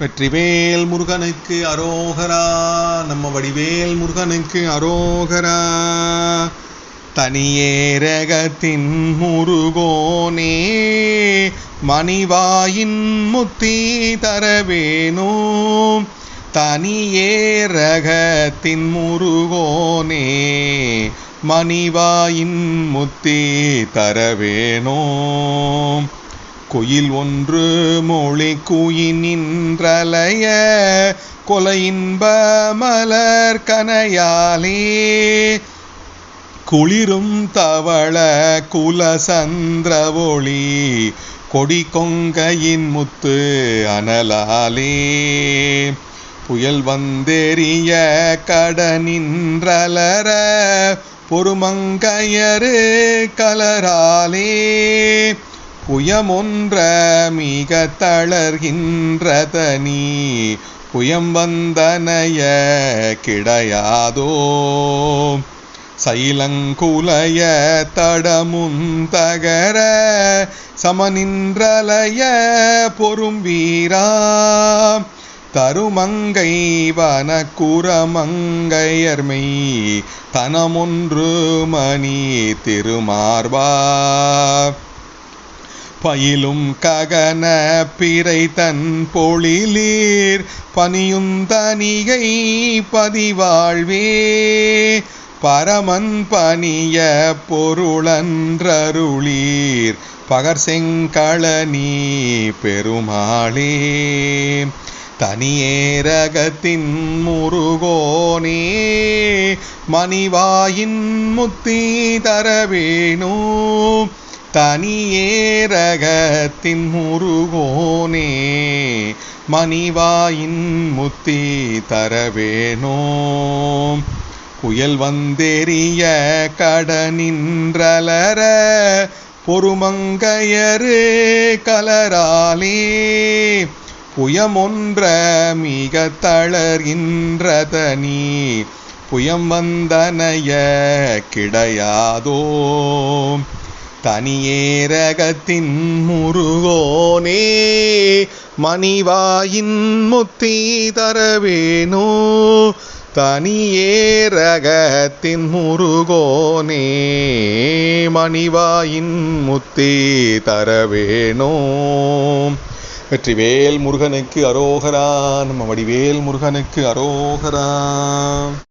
வெற்றிவேல் முருகனுக்கு அரோகரா நம்ம வடிவேல் முருகனுக்கு அரோகரா. தனியேரகத்தின் முருகோனே மணிவாயின் முத்தி தரவேனோ. தனியேரகத்தின் முருகோனே மணிவாயின் முத்தி தரவேனோ. குயில் ஒன்று மொழி குயினின்றலைய கொலையின்ப மலர் கனையாலே. குளிரும் தவள குலசந்திர ஒளி கொடி கொங்கையின் முத்து அனலாலே. புயல் வந்தெறிய கடனின்றலர பொறுமங்கையரு கலராலே. புயமொன்ற மிக தளர்கின்றதனி புயம் வந்தனைய கிடையாதோ. சைலங்குலைய தடமுந்தகர சமநின்றலைய பொறும் வீரா தருமங்கை வனக்குரமங்கையர்மை. தனமொன்று மணி திருமார்பா. பயிலும் ககன பிறை தன் பொழிலீர் பனியும் தனிகை பதிவாழ்வே. பரமன் பணிய பொருளன்றருளீர் பகர் செங்களனி பெருமாளே. தனியேரகத்தின் முருகோனே மணிவாயின் முத்தி தரவேணும் தனியேரகத்தின் முருகோனே மணிவாயின் முத்தி தரவேணோ புயல் வந்தெறிய கடனின்றலர பொறுமங்கையரு கலராலே. புயமொன்ற மிக தளர்கின்றதனி புயம் வந்தனைய கிடையாதோ. தனியேரகத்தின் முருகோனே மணிவாயின் முத்தி தரவேனோ தனியேரகத்தின் முருகோனே மணிவாயின் முத்தி தரவேனோ. வெற்றிவேல் முருகனுக்கு அரோகரா நம்ம வடிவேல் முருகனுக்கு அரோகரா.